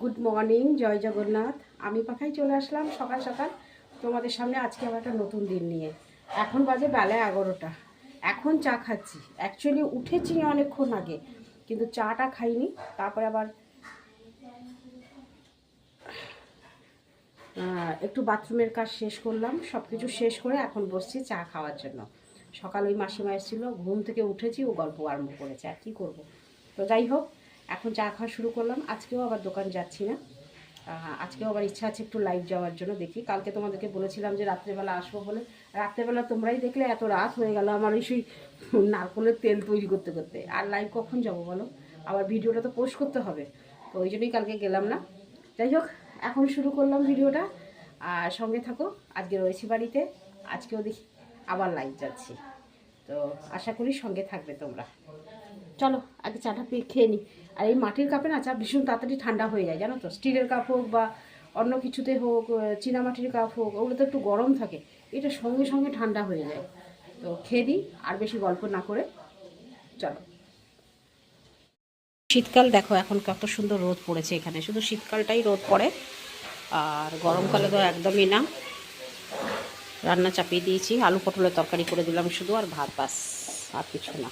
Good morning জয় জগন্নাথ। আমি পাখাই চলে আসলাম সকাল সকাল। তোমাদের সামনে আজকে আবার একটা নতুন দিন নিয়ে। এখন বাজে বেলা এগারোটা। এখন চা খাচ্ছি। অ্যাকচুয়ালি উঠেছি অনেকক্ষণ আগে, কিন্তু চাটা খাইনি। তারপরে আবার একটু বাথরুমের কাজ শেষ করলাম। সব কিছু শেষ করে এখন বসছি চা খাওয়ার জন্য। সকাল ওই মাসিমা এসেছিল, ঘুম থেকে উঠেছি, ও গল্প আরম্ভ করেছে। আর কী করব? তো যাই হোক এখন চা খাওয়া শুরু করলাম। আজকেও আবার দোকান যাচ্ছি না। আজকেও আবার ইচ্ছা আছে একটু লাইভ যাওয়ার জন্য দেখি। কালকে তোমাদেরকে বলেছিলাম যে রাত্রেবেলা আসব বলে। রাত্রেবেলা তোমরাই দেখলে এত রাত হয়ে গেল আমার ওই সেই নারকলের তেল তৈরি করতে করতে। আর লাইভ কখন যাব বলো? আবার ভিডিওটা তো পোস্ট করতে হবে। তো ওই জন্যই কালকে গেলাম না। যাই হোক, এখন শুরু করলাম ভিডিওটা। আর সঙ্গে থাকো, আজকে রয়েছি বাড়িতে। আজকেও দেখি, আবার লাইভ যাচ্ছি। তো আশা করি সঙ্গে থাকবে তোমরা। চলো, আগে চাটা পেয়ে খেয়ে নিই আর এই মাটির কাপে না চা ভীষণ তাড়াতাড়ি ঠান্ডা হয়ে যায়, জানো তো? স্টিলের কাপ হোক বা অন্য কিছুতে হোক চীনামাটির কাপ হোক ওগুলো তো একটু গরম থাকে, এটা সঙ্গে সঙ্গে ঠান্ডা হয়ে যায়। তো খেয়ে দিই আর বেশি গল্প না করে, চলো। শীতকাল দেখো, এখন কত সুন্দর রোদ পড়েছে এখানে। শুধু শীতকালটাই রোদ পড়ে, আর গরমকালে তো একদমই না। রান্না চাপিয়ে দিয়েছি, আলু পটলের তরকারি করে দিলাম শুধু, আর ভাত বাস, আর কিছু না।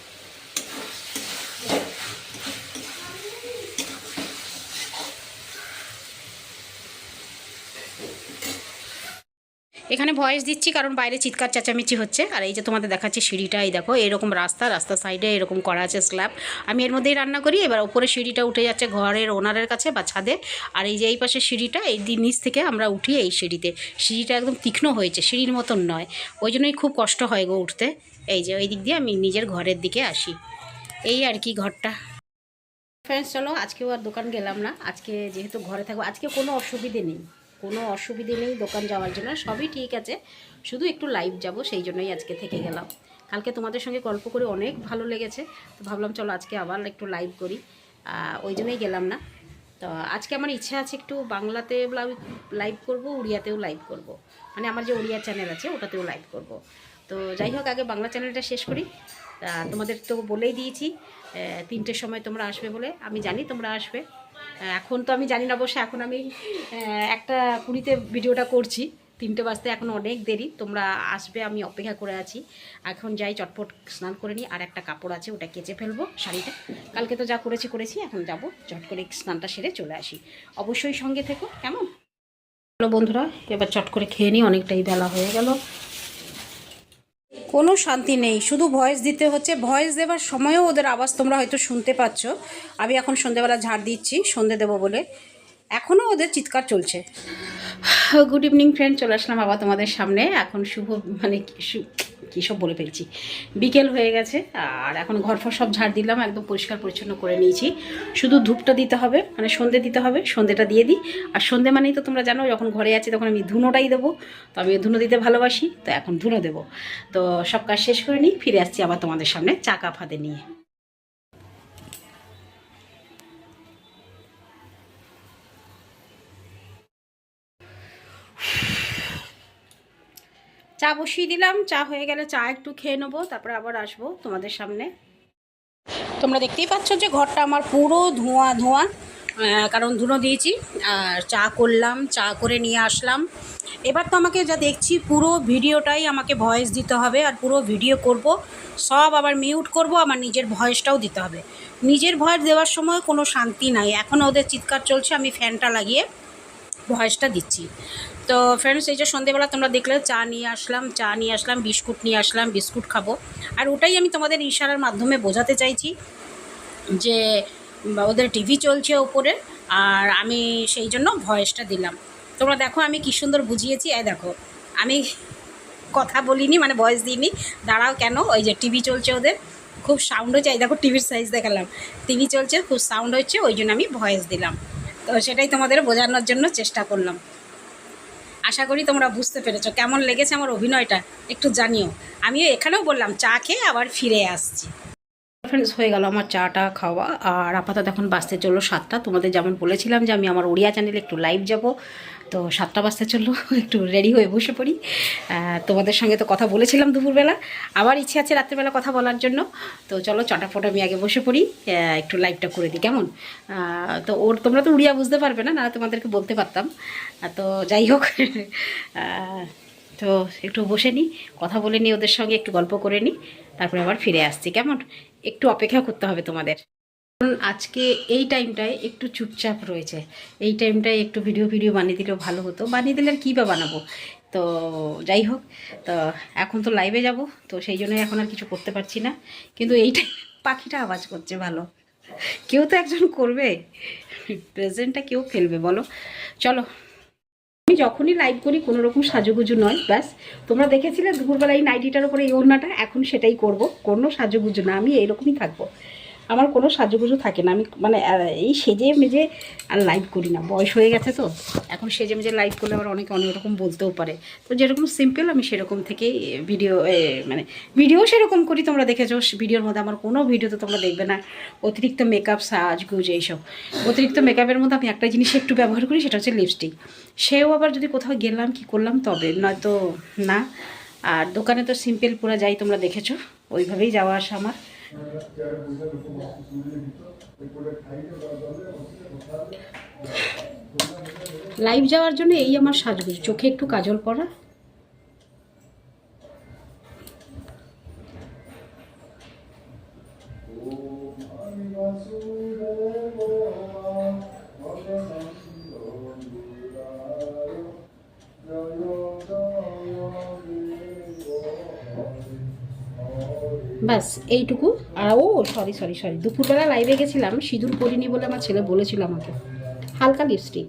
এখানে ভয়েস দিচ্ছি কারণ বাইরে চিৎকার চেঁচামেচি হচ্ছে। আর এই যে তোমাদের দেখাচ্ছি সিঁড়িটা, এই দেখো, এরকম রাস্তা, রাস্তার সাইডে এরকম করা আছে স্ল্যাব। আমি এর মধ্যেই রান্না করি, এবার ওপরে সিঁড়িটা উঠে যাচ্ছে ঘরের ওনারের কাছে বা ছাদে। আর এই যে এই পাশে সিঁড়িটা, এই নিচ থেকে আমরা উঠি এই সিঁড়িতে। সিঁড়িটা একদম তীক্ষ্ণ হয়েছে, সিঁড়ির মতন নয়। ওই জন্যই খুব কষ্ট হয় গো উঠতে। এই যে ওই দিক দিয়ে আমি নিজের ঘরের দিকে আসি। এই আর কি ঘরটা। ফ্রেন্ডস চলো, আজকেও আর দোকান গেলাম না। আজকে যেহেতু ঘরে থাকব, আজকে কোনো অসুবিধে নেই। কোনো অসুবিধে নেই, দোকান যাওয়ার জন্য, সবই ঠিক আছে। শুধু একটু লাইভ যাব, সেই জন্যই আজকে থেকে গেলাম। কালকে তোমাদের সঙ্গে গল্প করে অনেক ভালো লেগেছে, তো ভাবলাম চলো আজকে আবার একটু লাইভ করি। ওই জন্যই গেলাম না। তো আজকে আমার ইচ্ছা আছে একটু বাংলাতে লাইভ করব, উড়িয়াতেও লাইভ করব। মানে আমার যে উড়িয়া চ্যানেল আছে, ওটাতেও লাইভ করব। তো যাই হোক, আগে বাংলা চ্যানেলটা শেষ করি। তোমাদের তো বলেই দিয়েছি তিনটের সময় তোমরা আসবে বলে। আমি জানি তোমরা আসবে। এখন তো আমি জানি না বসে, এখন আমি একটা কুড়িতে ভিডিওটা করছি। তিনটে বাজতে এখন অনেক দেরি, তোমরা আসবে, আমি অপেক্ষা করে আছি। এখন যাই, চটপট স্নান করে নিই, আর একটা কাপড় আছে, ওটা কেচে ফেলব শাড়িটা কালকে তো যা করেছি করেছি, এখন যাব, চট করে স্নানটা সেরে চলে আসি। অবশ্যই সঙ্গে থেকো, কেমন? বন্ধুরা, এবার চট করে খেয়ে নিই, অনেকটাই বেলা হয়ে গেল। কোনো শান্তি নেই। শুধু ভয়েস দিতে হচ্ছে। ভয়েস দেওয়ার সময়ও ওদের আওয়াজ তোমরা হয়তো শুনতে পাচ্ছ। আমি এখন সন্ধেবেলা ঝাড় দিচ্ছি, সন্ধে দেবো বলে। এখনও ওদের চিৎকার চলছে। গুড ইভিনিং ফ্রেন্ড, চলে আসলাম আবার তোমাদের সামনে। এখন শুভ মানে কি সব বলে ফেলছি। বিকেল হয়ে গেছে, আর এখন ঘর ফর সব ঝাড় দিলাম, একদম পরিষ্কার পরিচ্ছন্ন করে নিয়েছি। শুধু ধূপটা দিতে হবে মানে সন্ধে দিতে হবে, সন্ধেটা দিয়ে দিই। আর সন্ধে মানেই তো তোমরা জানো, যখন ঘরে আছি তখন আমি ধুনোটাই দেবো। তো আমি ধুনো দিতে ভালোবাসি, তো এখন ধুনো দেবো। তো সব কাজ শেষ করে নিই, ফিরে আসছি আবার তোমাদের সামনে চাকা ফাঁদে নিয়ে। চা বসিয়ে দিলাম, চা হয়ে গেলে চা একটু খেয়ে নেব, তারপরে আবার আসব তোমাদের সামনে। তোমরা দেখতেই পাচ্ছ যে ঘরটা আমার পুরো ধোঁয়া ধোঁয়া কারণ ধুনো দিয়েছি, আর চা করলাম, চা করে নিয়ে আসলাম। এবার তো আমাকে যা দেখছি, পুরো ভিডিওটাই আমাকে ভয়েস দিতে হবে, আর পুরো ভিডিও করব, সব আবার মিউট করব, আমার নিজের ভয়েসটাও দিতে হবে। নিজের ভয়েস দেওয়ার সময় কোনো শান্তি নাই, এখন ওদের চিৎকার চলছে, আমি ফ্যানটা লাগিয়ে ভয়েসটা দিচ্ছি। তো ফ্রেন্ডস এই যে সন্ধেবেলা তোমরা দেখলে, চা নিয়ে আসলাম, চা নিয়ে আসলাম, বিস্কুট নিয়ে আসলাম, বিস্কুট খাব। আর ওটাই আমি তোমাদের ইশারার মাধ্যমে বোঝাতে চাইছি যে ওদের টিভি চলছে ওপরে, আর আমি সেই জন্য ভয়েসটা দিলাম। তোমরা দেখো, আমি কী সুন্দর বুঝিয়েছি। এই দেখো, আমি কথা বলিনি মানে ভয়েস দিইনি। দাঁড়াও কেন? ওই যে টিভি চলছে ওদের। খুব সাউন্ড হচ্ছে। এই দেখো টিভির সাইজ দেখালাম। টিভি চলছে, খুব সাউন্ড হচ্ছে, ওই জন্য আমি ভয়েস দিলাম। তো সেটাই তোমাদের বোঝানোর জন্য চেষ্টা করলাম। আশা করি তোমরা বুঝতে পেরেছ কেমন লেগেছে আমার অভিনয়টা, একটু জানিও। আমিও এখানেও বললাম, চা খেয়ে আবার ফিরে আসছি। ফ্রেন্ডস হয়ে গেল আমার চাটা খাওয়া। আর আপাতত এখন বাসতে চলল সাতটা। তোমাদের যেমন বলেছিলাম যে আমি আমার উড়িয়া চ্যানেলে একটু লাইভ যাব। তো সাতটা বাজতে চলল, একটু রেডি হয়ে বসে পড়ি। তোমাদের সঙ্গে তো কথা বলেছিলাম দুপুরবেলা। আবার ইচ্ছে আছে রাত্রেবেলা কথা বলার জন্য। তো চলো চটাফট আমি আগে বসে পড়ি। একটু লাইভটা করে দিই। কেমন? তো ওর তোমরা তো উড়িয়া বুঝতে পারবে না না তোমাদেরকে বলতে পারতাম। তো যাই হোক। তো একটু বসে নিই কথা বলে নিই ওদের সঙ্গে একটু গল্প করে নিই তারপরে আবার ফিরে আসছি। কেমন? একটু অপেক্ষা করতে হবে তোমাদের। কারণ আজকে এই টাইমটায় একটু চুপচাপ রয়েছে। এই টাইমটায় একটু ভিডিও ভিডিও বানিয়ে দিলেও ভালো হতো। বানিয়ে দিলে আর কী বা বানাবো? তো যাই হোক, তো এখন তো লাইভে যাব, তো সেই জন্যই এখন আর কিছু করতে পারছি না। কিন্তু এই পাখিটা আওয়াজ করছে ভালো। কেউ তো একজন করবে। প্রেজেন্টটা কেউ ফেলবে, বলো। চলো আমি যখনই লাইভ করি কোনো রকম সাজুগুজু নয়, ব্যাস। তোমরা দেখেছিলে দুপুরবেলা এই নাইটিটার উপরে এই ওড়নাটা, এখন সেটাই করব। কোনো সাজুগুজু না, আমি এইরকমই থাকব। আমার কোনো সাজুগুজু থাকে না। আমি মানে এই সেজে মেজে আর লাইভ করি না। বয়স হয়ে গেছে তো। এখন সেজে মেজে লাইভ করলে আবার অনেকে অনেক রকম বলতেও পারে। তো যেরকম সিম্পল আমি সেরকম থেকেই ভিডিও মানে ভিডিও সেরকম করি তোমরা দেখেছ। ভিডিওর মধ্যে আমার কোনো ভিডিওতে তোমরা দেখবে না। অতিরিক্ত মেকআপ সাজগুজ এইসব। অতিরিক্ত মেকআপের মধ্যে আমি একটা জিনিস একটু ব্যবহার করি, সেটা হচ্ছে লিপস্টিক সেও আবার যদি কোথাও গেলাম, কি করলাম তবে, নয়তো না। আর দোকানে তো সিম্পল পুরো যাই তোমরা দেখেছ। ওইভাবেই যাওয়া আসা আমার। লাইভ যাওয়ার জন্য এই আমার সাজগুজ। চোখে একটু কাজল পরা। ব্যাস এইটুকু। ও সরি সরি সরি দুপুরবেলা লাইভে গেছিলাম, সিঁদুর পরিনি বলে আমার ছেলে বলেছিল আমাকে। হালকা লিপস্টিক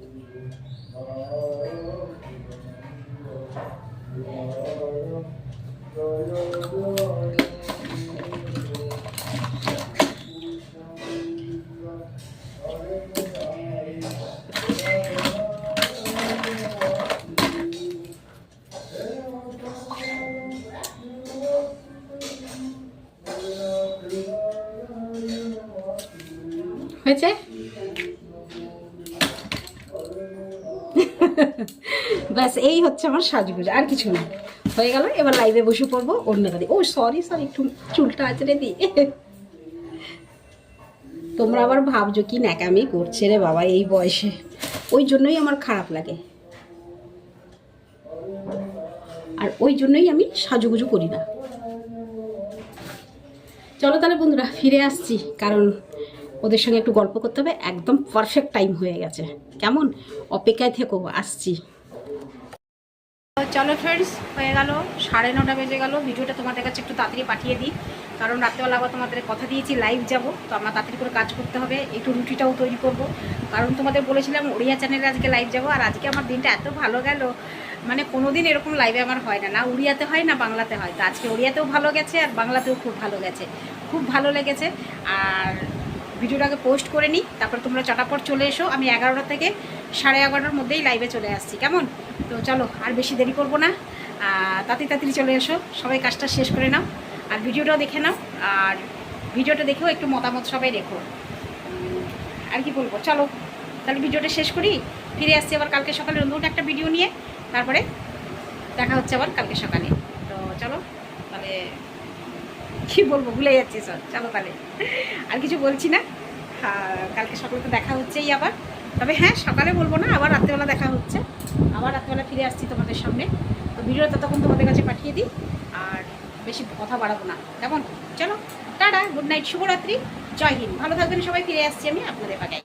হয়েছে? ব্যাস, এই হচ্ছে আমার সাজগুজ, আর কিছু না। হয়ে গেল, এবার লাইভে বসে পড়ব, অন্য গাড়ি। ও সরি সরি একটু চুলটা আঁচড়ে দিই তোমরা আবার ভাবছ কি ন্যাকামি করছে রে বাবা এই বয়সে। ওই জন্যই আমার খারাপ লাগে। আর ওই জন্যই আমি সাজুগুজু করি না। চলো তাহলে বন্ধুরা, ফিরে আসছি, কারণ ওদের সঙ্গে একটু গল্প করতে হবে। একদম পারফেক্ট টাইম হয়ে গেছে। কেমন? অপেক্ষায় থেকো, আসছি। চলো ফ্রেন্ডস হয়ে গেল। সাড়ে নটা বেজে গেল। ভিডিওটা তোমাদের কাছে একটু তাড়াতাড়ি পাঠিয়ে দিই। কারণ রাত্রেবেলা আবার তোমাদের কথা দিয়েছি লাইভ যাব। তো আমার তাড়াতাড়ি করে কাজ করতে হবে। একটু রুটিটাও তৈরি করব। কারণ তোমাদের বলেছিলাম উড়িয়া চ্যানেলে আজকে লাইভ যাব। আর আজকে আমার দিনটা এত ভালো গেল। মানে কোনো দিন এরকম লাইভে আমার হয় না। না উড়িয়াতে হয়, না বাংলাতে হয়। তো আজকে উড়িয়াতেও ভালো গেছে, আর বাংলাতেও খুব ভালো গেছে। খুব ভালো লেগেছে। আর ভিডিওটাকে পোস্ট করে নিই, তারপর তোমরা চটাপট চলে এসো। আমি এগারোটা থেকে সাড়ে এগারোটার মধ্যেই লাইভে চলে আসছি, কেমন? তো চলো, আর বেশি দেরি করব না। তাড়াতাড়ি তাড়াতাড়ি চলে এসো, সবাই কাজটা শেষ করে নাও। আর ভিডিওটাও দেখে নাও, আর ভিডিওটা দেখেও একটু মতামত সবাই রেখো। আর কি বলব? চলো, তাহলে ভিডিওটা শেষ করি। ফিরে আসছি আবার কালকে সকালে নতুন একটা ভিডিও নিয়ে। তারপরে দেখা হচ্ছে আবার কালকে সকালে। তো চলো, তাহলে কি বলব, ভুলে যাচ্ছি সব চলো তাহলে। আর কিছু বলছি না। আর কালকে সকালে তো দেখা হচ্ছেই আবার। তবে হ্যাঁ সকালে বলব না, আবার রাত্রেবেলা দেখা হচ্ছে। আবার রাত্রেবেলা ফিরে আসছি তোমাদের সামনে। তো ভিডিওটা ততক্ষণ তোমাদের কাছে পাঠিয়ে দিই, আর বেশি কথা বাড়াবো না। কেমন? চলো, টাটা, গুড নাইট, শুভরাত্রি, জয় হিন্দ। ভালো থাকবেন সবাই, ফিরে আসছি আমি আপনাদের পাঠাই